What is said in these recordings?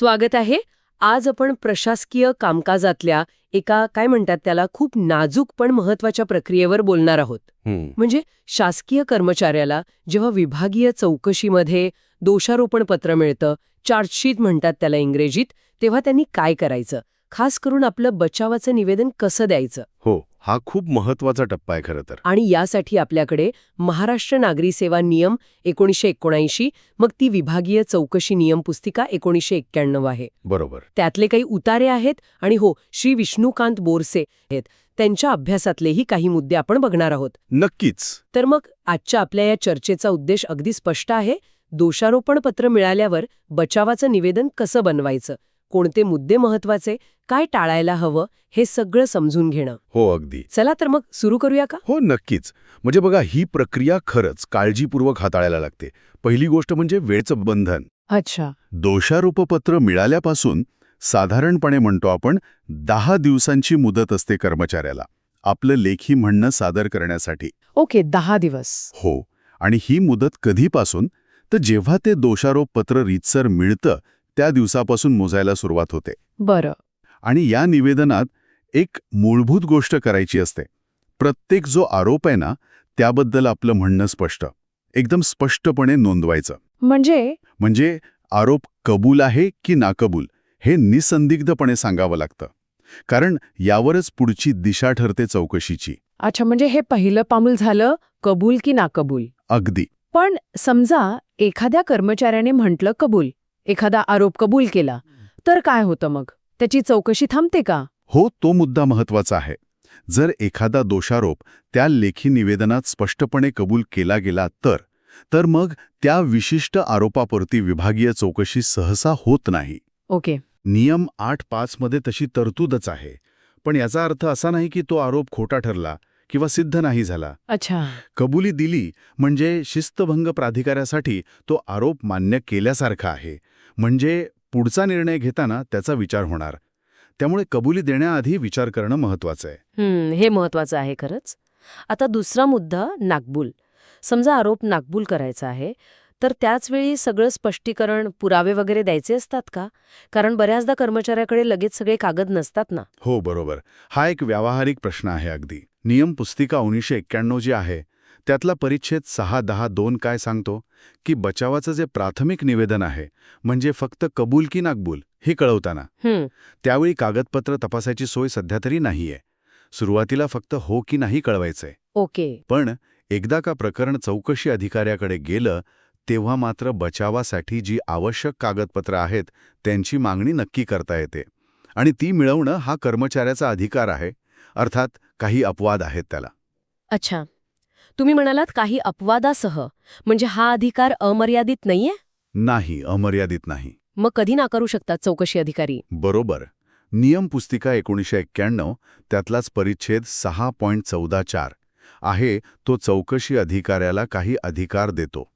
स्वागत आहे. आज आपण प्रशासकीय कामकाजातल्या एका काय म्हणतात त्याला खूप नाजूक पण महत्त्वाच्या प्रक्रियेवर बोलणार आहोत. म्हणजे शासकीय कर्मचाऱ्याला जेव्हा विभागीय चौकशीमध्ये दोषारोपण पत्र मिळतं चार्जशीट म्हणतात त्याला इंग्रजीत तेव्हा त्यांनी काय करायचं? खास करून आपलं बचावाचं निवेदन कसं द्यायचं? हो. हा खूप महत्त्वाचा टप्पा आहे खरं तर. आणि यासाठी आपल्याकडे महाराष्ट्र नागरी सेवा नियम एकोणीसशे एकोणऐंशी मग ती विभागीय चौकशी नियम पुस्तिका एकोणीसशे एक्क्याण्णव आहे. बरोबर. त्यातले काही उतारे आहेत आणि हो श्री विष्णुकांत बोरसे आहेत. त्यांच्या अभ्यासातलेही काही मुद्दे आपण बघणार आहोत. नक्कीच. तर मग आजच्या आपल्या या चर्चेचा उद्देश अगदी स्पष्ट आहे. दोषारोपण पत्र मिळाल्यावर बचावाचं निवेदन कसं बनवायचं? कोणते मुद्दे महत्त्वाचे काय टाळायला हवं हे सगळं समजून घेणं. हो अगदी. चला तर मग सुरू करूया का? हो नक्कीच. म्हणजे बघा ही प्रक्रिया खरंच काळजीपूर्वक हाताळायला लागते. पहिली गोष्ट म्हणजे वेळचं बंधन. अच्छा. दोषारोपपत्र मिळाल्यापासून साधारणपणे म्हणतो आपण दहा दिवसांची मुदत असते कर्मचाऱ्याला आपलं लेखी म्हणणं सादर करण्यासाठी. ओके दहा दिवस. हो आणि ही मुदत कधीपासून? तर जेव्हा ते दोषारोप पत्र रीतसर मिळतं त्या दिवसापासून मोजायला सुरुवात होते. बरं. आणि या निवेदनात एक मूलभूत गोष्ट करायची असते. प्रत्येक जो आरोप आहे ना त्याबद्दल आपलं म्हणणं स्पष्ट. एकदम स्पष्टपणे नोंदवायचं. म्हणजे? म्हणजे आरोप कबूल आहे की नाकबूल हे निसंदिग्धपणे सांगावं लागतं. कारण यावरच पुढची दिशा ठरते चौकशीची. अच्छा म्हणजे हे पहिलं पाऊल झालं कबूल की नाकबूल? अगदी. पण समजा एखाद्या कर्मचाऱ्याने म्हटलं कबूल एखादा आरोप कबूल केला तर काय होतं मग? त्याची चौकशी थांबते का? हो तो मुद्दा महत्त्वाचा आहे. जर एखादा दोषारोप त्या लेखी निवेदनात स्पष्टपणे कबूल केला गेला तर तर मग त्या विशिष्ट आरोपापुरती विभागीय चौकशी सहसा होत नाही. ओके. नियम आठ पाचमध्ये तशी तरतूदच आहे. पण याचा अर्थ असा नाही की तो आरोप खोटा ठरला किंवा सिद्ध नाही झाला. अच्छा. कबुली दिली म्हणजे शिस्तभंग प्राधिकाऱ्यासाठी तो आरोप मान्य केल्यासारखा आहे. म्हणजे पुढचा निर्णय घेताना त्याचा विचार होणार. त्यामुळे कबुली देण्याआधी विचार करणं महत्वाचं आहे. हे महत्वाचं आहे खरंच. आता दुसरा मुद्दा नागबूल समजा आरोप नागबूल करायचा आहे तर त्याच वेळी सगळं स्पष्टीकरण पुरावे वगैरे द्यायचे असतात का? कारण बऱ्याचदा कर्मचाऱ्याकडे लगेच सगळे कागद नसतात ना? हो बरोबर. हा एक व्यावहारिक प्रश्न आहे अगदी. नियम पुस्तिका एक्क्याण्णव जी आहे त्यातला परिच्छेद सहा दहा दोन काय सांगतो? की बचावाचं जे प्राथमिक निवेदन आहे म्हणजे फक्त कबूल की नाकबूल हे कळवताना. त्यावेळी कागदपत्र तपासायची सोय सध्या तरी नाहीये. सुरुवातीला फक्त हो की नाही कळवायचंय. ओके. पण एकदा का प्रकरण चौकशी अधिकाऱ्याकडे गेलं तेव्हा मात्र बचावासाठी जी आवश्यक कागदपत्र आहेत त्यांची मागणी नक्की करता येते. आणि ती मिळवणं हा कर्मचाऱ्याचा अधिकार आहे अर्थात काही अपवाद आहेत त्याला. अच्छा. तुम्ही म्हणालात काही अपवादासह. म्हणजे हा अधिकार अमर्यादित नाहीये? नाही अमर्यादित नाही. मग कधी नाकारू शकतात चौकशी अधिकारी? बरोबर. नियम पुस्तिका एकोणीसशे एक्क्याण्णव त्यातलाच परिच्छेद सहा पॉईंट चौदा चार आहे तो चौकशी अधिकाऱ्याला काही अधिकार देतो.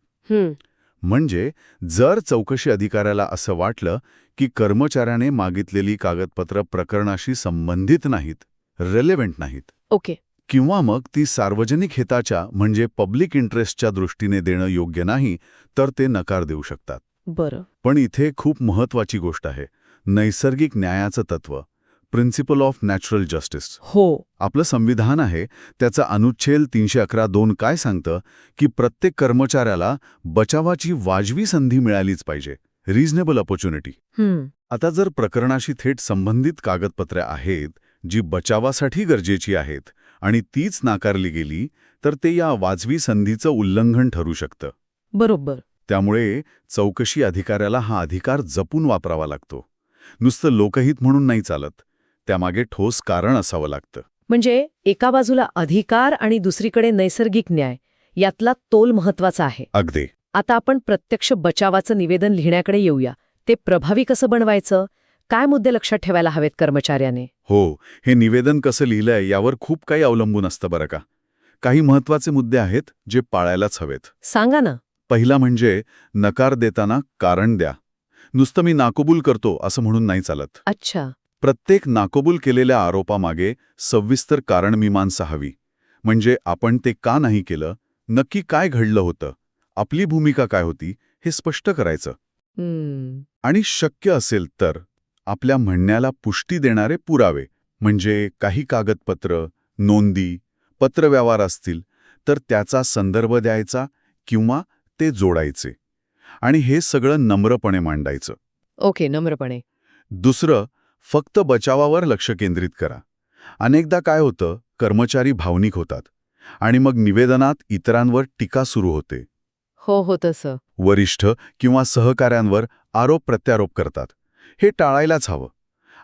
म्हणजे जर चौकशी अधिकाऱ्याला असं वाटलं की कर्मचाऱ्याने मागितलेली कागदपत्र प्रकरणाशी संबंधित नाहीत रेलेव्हंट नाहीत. ओके. किंवा मग ती सार्वजनिक हिताच्या म्हणजे पब्लिक इंटरेस्टच्या दृष्टीने देणं योग्य नाही तर ते नकार देऊ शकतात. बरं. पण इथे खूप महत्वाची गोष्ट आहे. नैसर्गिक न्यायाचं तत्व प्रिन्सिपल ऑफ नॅचरल जस्टिस हो. आपलं संविधान आहे त्याचा अनुच्छेद तीनशे अकरा दोन काय सांगतं की प्रत्येक कर्मचाऱ्याला बचावाची वाजवी संधी मिळालीच पाहिजे. रिझनेबल ऑपॉर्च्युनिटी आता जर प्रकरणाशी थेट संबंधित कागदपत्रे आहेत जी बचावासाठी गरजेची आहेत आणि तीच नाकारली गेली तर ते या वाजवी संधीचं उल्लंघन ठरू शकतं. बरोबर. त्यामुळे चौकशी अधिकाऱ्याला हा अधिकार जपून वापरावा लागतो. नुसतं लोकहित म्हणून नाही चालत त्यामागे ठोस कारण असावं लागतं. म्हणजे एका बाजूला अधिकार आणि दुसरीकडे नैसर्गिक न्याय यातला तोल महत्त्वाचा आहे. अगदी. आता आपण प्रत्यक्ष बचावाचं निवेदन लिहिण्याकडे येऊया. ते प्रभावी कसं बनवायचं? काय मुद्दे लक्षात ठेवायला हवेत कर्मचाऱ्याने? हो हे निवेदन कसं लिहिलंय यावर खूप काही अवलंबून असतं बरं का. काही महत्त्वाचे मुद्दे आहेत जे पाळायलाच हवेत. सांगा ना. पहिला म्हणजे नकार देताना कारण द्या. नुसतं मी नाकबूल करतो असं म्हणून नाही चालत. अच्छा. प्रत्येक नाकबूल केलेल्या आरोपामागे सविस्तर कारणमीमांसा हवी. म्हणजे आपण ते का नाही केलं नक्की काय घडलं होतं आपली भूमिका काय होती हे स्पष्ट करायचं. आणि शक्य असेल तर आपल्या म्हणण्याला पुष्टी देणारे पुरावे म्हणजे काही कागदपत्र नोंदी पत्रव्यवहार असतील तर त्याचा संदर्भ द्यायचा किंवा ते जोडायचे. आणि हे सगळं नम्रपणे मांडायचं. ओके नम्रपणे. दुसरं फक्त बचावावर लक्ष केंद्रित करा. अनेकदा काय होतं कर्मचारी भावनिक होतात आणि मग निवेदनात इतरांवर टीका सुरू होते. हो हो तसं वरिष्ठ किंवा सहकाऱ्यांवर आरोप प्रत्यारोप करतात. हे टाळायलाच हवं.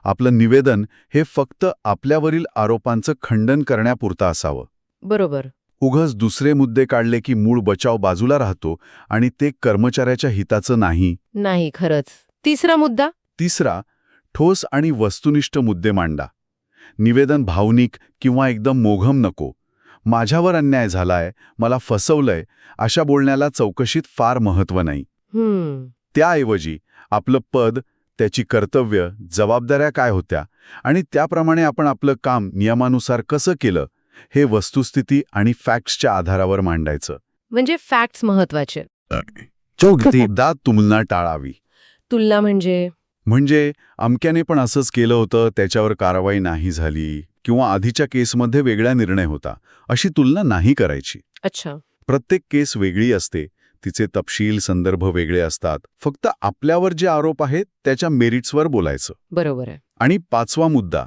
आपलं निवेदन हे फक्त आपल्यावरील आरोपांचं खंडन करण्यापुरतं असावं. बरोबर. उघच दुसरे मुद्दे काढले की मूळ बचाव बाजूला राहतो आणि ते कर्मचाऱ्याच्या हिताचं नाही. नाही खरंच. तिसरा मुद्दा? तिसरा ठोस आणि वस्तुनिष्ठ मुद्दे मांडा. निवेदन भावनिक किंवा एकदम मोघम नको. माझ्यावर अन्याय झालाय मला फसवलंय अशा बोलण्याला चौकशीत फार महत्त्व नाही. त्याऐवजी आपलं पद त्याची कर्तव्य जबाबदाऱ्या काय होत्या आणि त्याप्रमाणे आपण आपलं काम नियमानुसार कसं केलं हे वस्तुस्थिती आणि फॅक्ट्सच्या आधारावर मांडायचं. म्हणजे फॅक्ट्स महत्त्वाचे दात तुलना टाळावी. तुलना म्हणजे? म्हणजे अमक्याने पण असंच केलं होतं त्याच्यावर कारवाई नाही झाली किंवा आधीच्या केसमध्ये वेगळा निर्णय होता अशी तुलना नाही करायची. अच्छा. प्रत्येक केस वेगळी असते तिचे तपशील संदर्भ वेगळे असतात. फक्त आपल्यावर जे आरोप आहेत त्याच्या मेरिट्सवर बोलायचं. बरोबर आहे. आणि पाचवा मुद्दा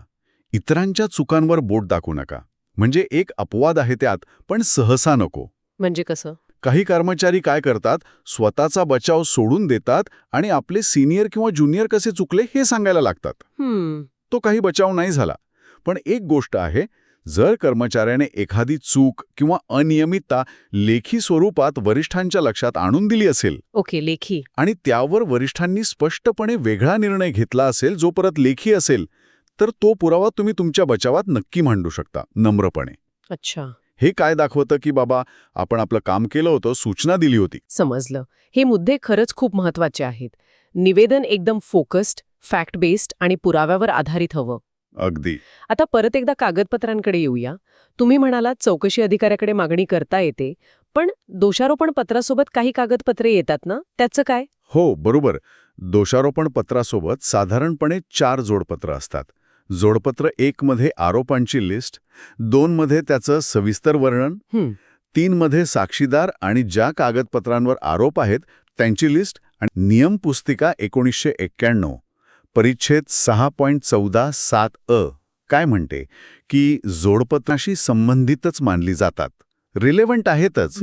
इतरांच्या चुकांवर बोट दाखवू नका. म्हणजे एक अपवाद आहे त्यात पण सहसा नको. म्हणजे कसं? काही कर्मचारी काय करतात? स्वतःचा बचाव सोडून देतात आणि आपले सिनियर किंवा ज्युनियर कसे चुकले हे सांगायला लागतात. तो काही बचाव नाही झाला. पण एक गोष्ट आहे जर कर्मचाऱ्याने एखादी चूक किंवा अनियमितता लेखी स्वरूपात वरिष्ठांच्या लक्षात आणून दिली असेल ओके लेखी. आणि त्यावर वरिष्ठांनी स्पष्टपणे वेगळा निर्णय घेतला असेल जो परत लेखी असेल तर तो पुरावा तुम्ही तुमच्या बचावात नक्की मांडू शकता नम्रपणे. अच्छा. हे काय दाखवतं की बाबा आपण आपलं काम केलं होतं सूचना दिली होती? समजलं. हे मुद्दे खरंच खूप महत्त्वाचे आहेत. निवेदन एकदम फोकस्ड फॅक्ट बेस्ड आणि पुराव्यावर आधारित हवं. अगदी. आता परत एकदा कागदपत्रांकडे येऊया. तुम्ही म्हणालात चौकशी अधिकाऱ्याकडे मागणी करता येते पण दोषारोपण पत्रासोबत काही कागदपत्रे येतात ना? त्याचं काय? हो बरोबर. दोषारोपण पत्रासोबत साधारणपणे चार जोडपत्र असतात. जोडपत्र एक मध्ये आरोपांची लिस्ट दोन मध्ये त्याचं सविस्तर वर्णन तीन मध्ये साक्षीदार आणि ज्या कागदपत्रांवर आरोप आहेत त्यांची लिस्ट आणि नियम पुस्तिका एकोणीसशे एक्क्याण्णव. परिच्छेद सहा पॉईंट चौदा सात अ काय म्हणते? की जोडपत्राशी संबंधितच मानली जातात. रिलेव्हंट आहेतच.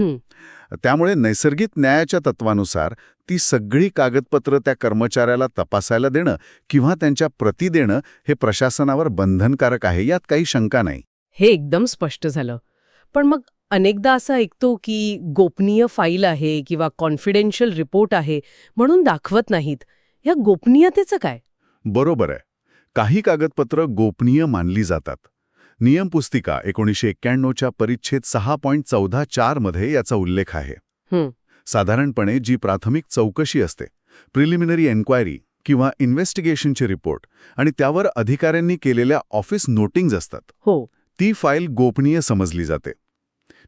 त्यामुळे नैसर्गिक न्यायाच्या तत्वानुसार ती सगळी कागदपत्र त्या कर्मचाऱ्याला तपासायला देणं किंवा त्यांच्या प्रती देणं हे प्रशासनावर बंधनकारक आहे यात काही शंका नाही. हे एकदम स्पष्ट झालं. पण मग अनेकदा असं ऐकतो की गोपनीय फाईल आहे किंवा कॉन्फिडेन्शियल रिपोर्ट आहे म्हणून दाखवत नाहीत. या गोपनीयतेचं काय? बरोबर आहे. काही कागदपत्र गोपनीय मानली जातात. नियमपुस्तिका एकोणीसशे एक्क्याण्णवच्या परिच्छेद सहा पॉईंट चौदा चारमध्ये याचा उल्लेख आहे. हं. साधारणपणे जी प्राथमिक चौकशी असते प्रिलिमिनरी एन्क्वायरी किंवा इन्व्हेस्टिगेशनचे रिपोर्ट आणि त्यावर अधिकाऱ्यांनी केलेल्या ऑफिस नोटिंग्ज असतात. हो. ती फाईल गोपनीय समजली जाते.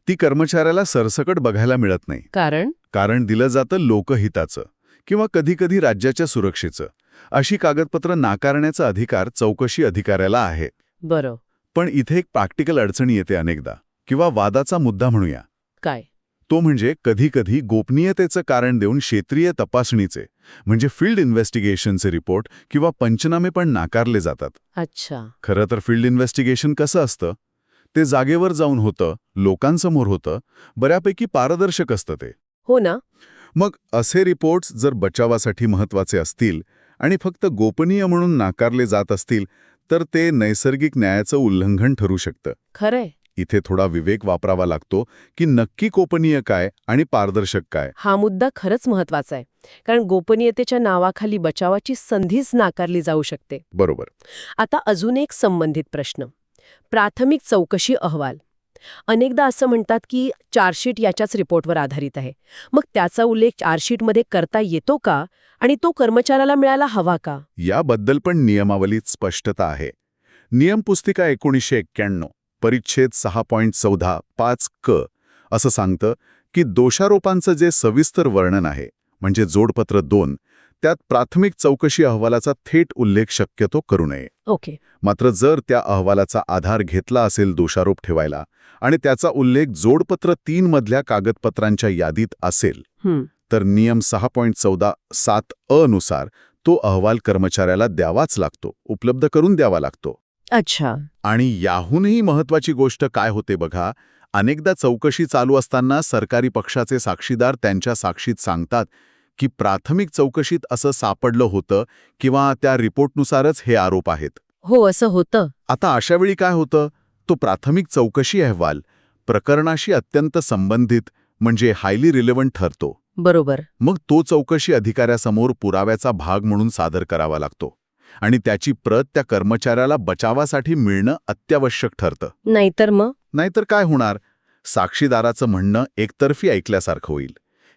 ती कर्मचाऱ्याला सरसकट बघायला मिळत नाही. कारण? कारण दिलं जातं लोकहिताचं किंवा कधीकधी राज्याच्या सुरक्षेचं. अशी कागदपत्र नाकारण्याचा अधिकार चौकशी अधिकाऱ्याला आहे. बरं. पण इथे एक प्रॅक्टिकल अडचणी येते अनेकदा किंवा वादाचा मुद्दा म्हणूया. काय? तो म्हणजे कधीकधी गोपनीयतेचं कारण देऊन क्षेत्रीय तपासणीचे म्हणजे फील्ड इन्व्हेस्टिगेशनचे रिपोर्ट किंवा पंचनामे पण नाकारले जातात. अच्छा. खरं तर फील्ड इन्व्हेस्टिगेशन कसं असतं? ते जागेवर जाऊन होतं लोकांसमोर होतं बऱ्यापैकी पारदर्शक असतं ते. हो ना. मग असे रिपोर्ट्स जर बचावासाठी महत्त्वाचे असतील आणि फक्त गोपनीय म्हणून नाकारले जात असतील तर ते नैसर्गिक न्यायाचं उल्लंघन ठरू शकतं. खरंय. इथे थोडा विवेक वापरावा लागतो की नक्की गोपनीय काय आणि पारदर्शक काय. हा मुद्दा खरंच महत्त्वाचा आहे कारण गोपनीयतेच्या नावाखाली बचावाची संधीच नाकारली जाऊ शकते. बरोबर. आता अजून एक संबंधित प्रश्न. प्राथमिक चौकशी अहवाल. अनेकदा असं म्हणतात की चार्जशीट याच्याच रिपोर्टवर आधारित आहे. मग त्याचा उल्लेख चार्जशीटमध्ये करता येतो का? आणि तो कर्मचाऱ्याला मिळायला हवा का? याबद्दल पण नियमावलीत स्पष्टता आहे. नियम पुस्तिका एकोणीसशे एक्क्याण्णव परिच्छेद सहा पॉईंट चौदा पाच क असं सांगतं की दोषारोपांचं जे सविस्तर वर्णन आहे म्हणजे जोडपत्र दोन त्यात प्राथमिक चौकशी अहवालाचा थेट उल्लेख शक्यतो करू नये. ओके. मात्र जर त्या अहवालाचा आधार घेतला असेल दोषारोप ठेवायला आणि त्याचा उल्लेख जोडपत्र तीन मधल्या कागदपत्रांच्या यादीत असेल तर नियम सहा पॉईंट चौदा सात अ नुसार तो अहवाल कर्मचाऱ्याला द्यावाच लागतो उपलब्ध करून द्यावा लागतो. अच्छा. आणि याहूनही महत्वाची गोष्ट काय होते बघा अनेकदा चौकशी चालू असताना सरकारी पक्षाचे साक्षीदार त्यांच्या साक्षीत सांगतात की प्राथमिक चौकशीत असं सापडलं होतं किंवा त्या रिपोर्टनुसारच हे आरोप आहेत? हो असं होतं. आता अशा वेळी काय होतं? तो प्राथमिक चौकशी अहवाल प्रकरणाशी अत्यंत संबंधित म्हणजे हायली रिलेव्हंट ठरतो. बरोबर. मग तो चौकशी अधिकाऱ्यासमोर पुराव्याचा भाग म्हणून सादर करावा लागतो आणि त्याची प्रत त्या कर्मचाऱ्याला बचावासाठी मिळणं अत्यावश्यक ठरतं. नाहीतर मग? नाहीतर काय होणार? साक्षीदाराचं म्हणणं एकतर्फी ऐकल्यासारखं होईल.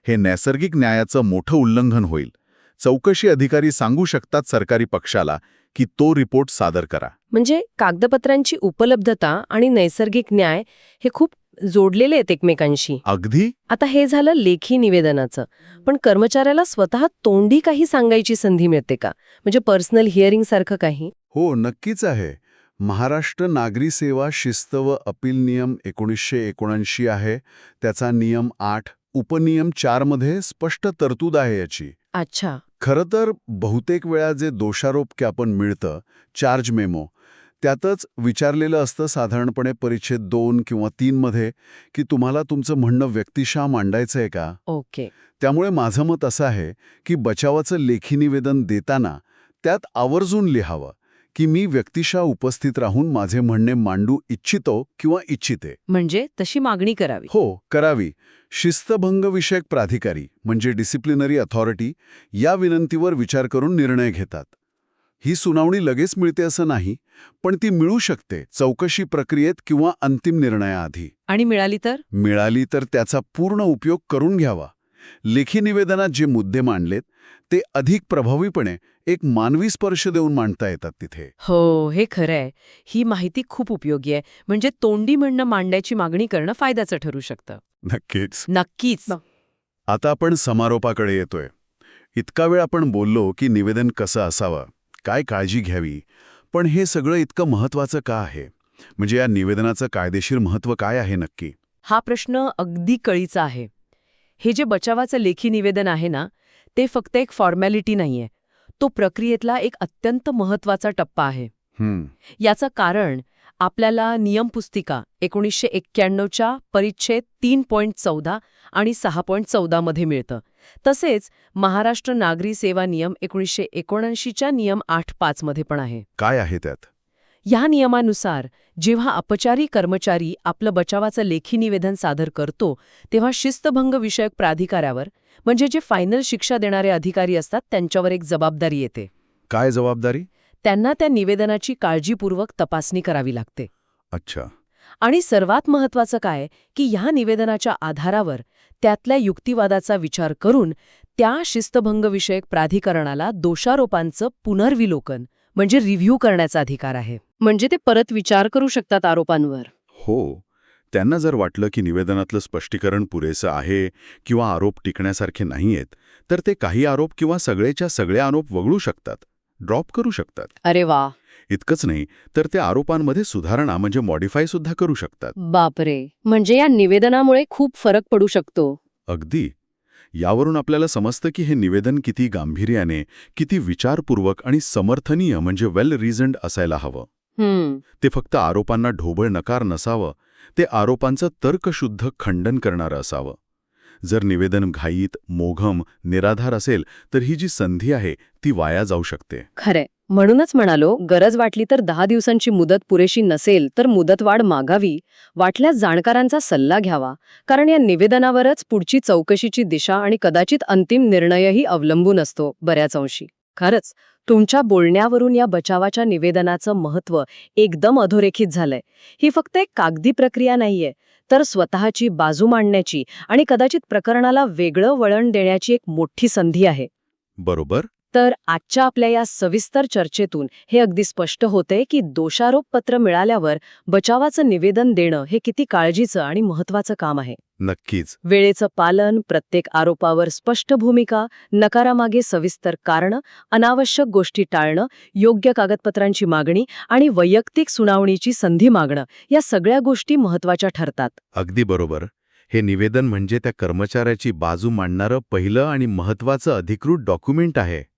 हे नैसर्गिक न्यायाचं मोठं उल्लंघन होईल. चौकशी अधिकारी सांगू शकतात सरकारी पक्षाला की तो रिपोर्ट सादर करा. म्हणजे कागदपत्रांची उपलब्धता आणि नैसर्गिक न्याय हे खूप जोडलेले आहेत एकमेकांशी. अगदी? आता हे झालं लेखी निवेदनाचं. पण कर्मचाऱ्याला स्वतः तोंडी काही सांगायची संधी मिळते का? म्हणजे पर्सनल हिअरिंग सारखं काही? हो नक्कीच आहे. महाराष्ट्र नागरी सेवा शिस्त व अपील नियम एकोणीसशे एकोणऐंशी आहे. त्याचा नियम आठ उपनियम चारमध्ये स्पष्ट तरतूद आहे याची. अच्छा. खरं तर बहुतेक वेळा जे दोषारोप ज्ञापन मिळतं चार्ज मेमो त्यातच विचारलेलं असतं साधारणपणे परिच्छेद दोन किंवा तीनमध्ये की तुम्हाला तुमचं म्हणणं व्यक्तिशः मांडायचं आहे का? ओके. त्यामुळे माझं मत असं आहे की बचावाचं लेखी निवेदन देताना त्यात आवर्जून लिहावं. की मी व्यक्तिशः उपस्थित राहून माझे म्हणणे मांडू इच्छितो किंवा इच्छिते. म्हणजे तशी मागणी करावी. हो करावी. शिस्तभंगविषयक प्राधिकारी म्हणजे डिसिप्लिनरी अथॉरिटी या विनंतीवर विचार करून निर्णय घेतात. ही सुनावणी लगेच मिळते असं नाही पण ती मिळू शकते चौकशी प्रक्रियेत किंवा अंतिम निर्णयाआधी. आणि मिळाली तर? मिळाली तर त्याचा पूर्ण उपयोग करून घ्यावा. लेखी निवेदनात जे मुद्दे मांडलेत ते अधिक प्रभावीपणे एक मानवी स्पर्श देऊन मांडता येतात तिथे. हो हे खरं आहे ही माहिती खूप उपयोगी आहे. म्हणजे तोंडी म्हणणं मांडायची मागणी करणं फायद्याचं ठरू शकतं. नक्कीच. नक्कीच. आता आपण समारोपाकडे येतोय. इतका वेळ आपण बोललो की निवेदन कसं असावं काय काळजी घ्यावी पण हे सगळं इतकं महत्वाचं का आहे? म्हणजे या निवेदनाचं कायदेशीर महत्त्व काय आहे नक्की? हा प्रश्न अगदी कळीचा आहे. हे जे बचावाचं लेखी निवेदन आहे ना ते फक्त एक फॉर्मॅलिटी नाहीये. तो प्रक्रियेतला एक अत्यंत महत्त्वाचा टप्पा आहे. याचं कारण आपल्याला नियमपुस्तिका एकोणीसशे एक्क्याण्णवच्या परिच्छेद तीन पॉईंट चौदा आणि सहा पॉईंट चौदामध्ये मिळतं. तसेच महाराष्ट्र नागरी सेवा नियम एकोणीसशे एकोणऐंशीच्या नियम आठ पाचमध्ये पण आहे. काय आहे त्यात? या नियमानुसार जेव्हा अपचारी कर्मचारी आपलं बचावाचं लेखी निवेदन सादर करतो तेव्हा शिस्तभंग विषयक प्राधिकाऱ्यावर म्हणजे जे फायनल शिक्षा देणारे अधिकारी असतात त्यांच्यावर एक जबाबदारी येते. काय जबाबदारी? त्यांना त्या निवेदनाची काळजीपूर्वक तपासणी करावी लागते. अच्छा. आणि सर्वात महत्वाचं काय की ह्या निवेदनाच्या आधारावर त्यातल्या युक्तिवादाचा विचार करून त्या शिस्तभंगविषयक प्राधिकरणाला दोषारोपांचं पुनर्विलोकन म्हणजे रिव्ह्यू करण्याचा अधिकार आहे. म्हणजे ते परत विचार करू शकतात आरोपांवर. हो. त्यांना जर वाटलं की निवेदनातलं स्पष्टीकरण पुरेसं आहे किंवा आरोप टिकण्यासारखे नाहीयेत तर ते काही आरोप किंवा सगळेच्या सगळे आरोप वगळू शकतात. ड्रॉप करू शकतात. अरे वा! इतकंच नाही तर त्या आरोपांमध्ये सुधारणा म्हणजे मॉडिफाय सुद्धा करू शकतात. बापरे! म्हणजे या निवेदनामुळे खूप फरक पडू शकतो. अगदी. यावरून आपल्याला समजतं की हे निवेदन किती गांभीर्याने किती विचारपूर्वक आणि समर्थनीय म्हणजे वेल रिझन्ड असायला हवं. ते फक्त आरोपांना ढोबळ नकार नसावं ते आरोपांचं तर्कशुद्ध खंडन करणारं असावं. जर निवेदन घाईत मोघम निराधार असेल तर ही जी संधी आहे ती वाया जाऊ शकते. खरे म्हणूनच म्हणालो गरज वाटली तर दहा दिवसांची मुदत पुरेशी नसेल तर मुदतवाढ मागावी. वाटल्यास जाणकारांचा सल्ला घ्यावा. कारण या निवेदनावरच पुढची चौकशीची दिशा आणि कदाचित अंतिम निर्णयही अवलंबून असतो बऱ्याच अंशी. खरंच तुमच्या बोलण्यावरून या बचावाच्या निवेदनाचं महत्त्व एकदम अधोरेखित झालंय. ही फक्त एक कागदी प्रक्रिया नाहीये तर स्वतःची बाजू मांडण्याची आणि कदाचित प्रकरणाला वेगळं वळण देण्याची एक मोठी संधी आहे. बरोबर. तर आजच्या आपल्या या सविस्तर चर्चेतून हे अगदी स्पष्ट होतंय की दोषारोप पत्र मिळाल्यावर बचावाचं निवेदन देणं हे किती काळजीचं आणि महत्वाचं काम आहे. नक्कीच. वेळेचं पालन प्रत्येक आरोपावर स्पष्ट भूमिका नकारामागे सविस्तर कारणं अनावश्यक गोष्टी टाळणं योग्य कागदपत्रांची मागणी आणि वैयक्तिक सुनावणीची संधी मागणं या सगळ्या गोष्टी महत्त्वाच्या ठरतात. अगदी बरोबर. हे निवेदन म्हणजे त्या कर्मचाऱ्याची बाजू मांडणारं पहिलं आणि महत्वाचं अधिकृत डॉक्युमेंट आहे.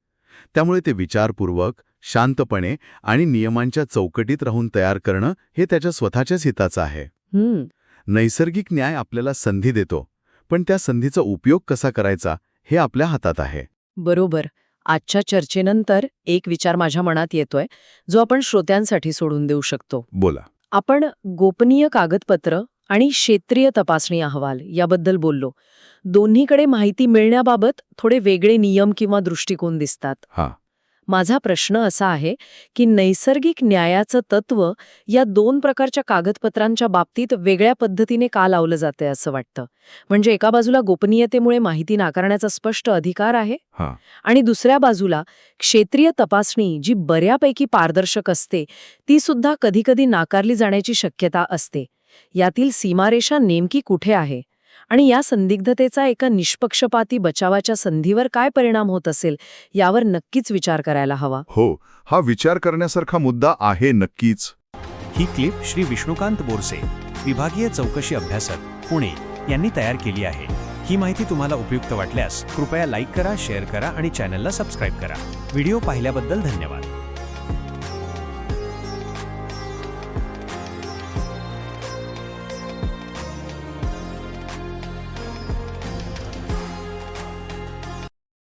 त्यामुळे ते विचारपूर्वक शांतपणे आणि नियमांच्या चौकटीत राहून तयार करणं हे त्याच्या स्वतःच्याच हिताचं आहे. नैसर्गिक न्याय आपल्याला संधी देतो पण त्या संधीचा उपयोग कसा करायचा हे आपल्या हातात आहे. बरोबर. आजच्या चर्चेनंतर एक विचार माझ्या मनात येतोय जो आपण श्रोत्यांसाठी सोडून देऊ शकतो. बोला. आपण गोपनीय कागदपत्र आणि क्षेत्रीय तपासणी अहवाल याबद्दल बोललो. दोन्हीकडे माहिती मिळण्याबाबत थोडे वेगळे नियम किंवा दृष्टिकोन दिसतात. माझा प्रश्न असा आहे की नैसर्गिक न्यायाचं तत्व या दोन प्रकारच्या कागदपत्रांच्या बाबतीत वेगळ्या पद्धतीने का लावलं जातंय असं वाटतं? म्हणजे एका बाजूला गोपनीयतेमुळे माहिती नाकारण्याचा स्पष्ट अधिकार आहे हा. आणि दुसऱ्या बाजूला क्षेत्रीय तपासणी जी बऱ्यापैकी पारदर्शक असते ती सुद्धा कधीकधी नाकारली जाण्याची शक्यता असते. यातील सीमारेषा नेमकी कुठे आहे? आणि या संदिग्धतेचा एका निष्पक्षपाती बचावाच्या संधीवर काय परिणाम होत असेल यावर नक्कीच विचार करायला हवा. हो हा विचार करण्यासारखा मुद्दा आहे नक्कीच. ही क्लिप श्री विष्णुकांत बोरसे विभागीय चौकशी अभ्यासक पुणे यांनी तयार केली आहे. ही माहिती तुम्हाला उपयुक्त वाटल्यास कृपया लाईक करा शेअर करा आणि चॅनलला सबस्क्राईब करा. व्हिडिओ पाहिल्याबद्दल धन्यवाद.